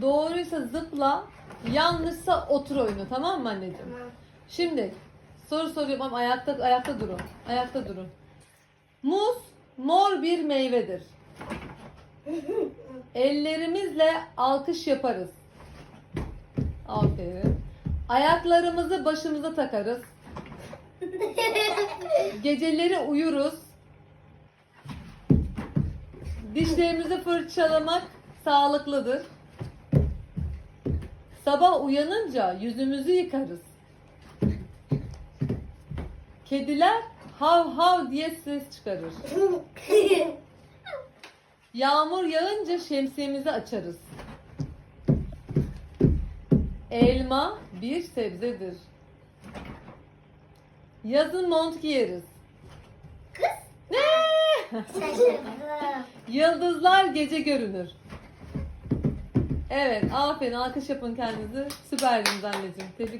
Doğruysa zıpla, yanlışsa otur oyunu tamam mı anneciğim? Tamam. Şimdi soru soruyorum ama ayakta ayakta durun. Ayakta durun. Muz mor bir meyvedir. Ellerimizle alkış yaparız. Aferin. Ayaklarımızı başımıza takarız. Geceleri uyuruz. Dişlerimizi fırçalamak sağlıklıdır. Sabah uyanınca yüzümüzü yıkarız. Kediler hav hav diye ses çıkarır. Yağmur yağınca şemsiyemizi açarız. Elma bir sebzedir. Yazın mont giyeriz. Ne? Şaşırdım. Yıldızlar gece görünür. Evet, aferin. Alkış yapın kendinizi. Süperdiniz anneciğim. Tebrik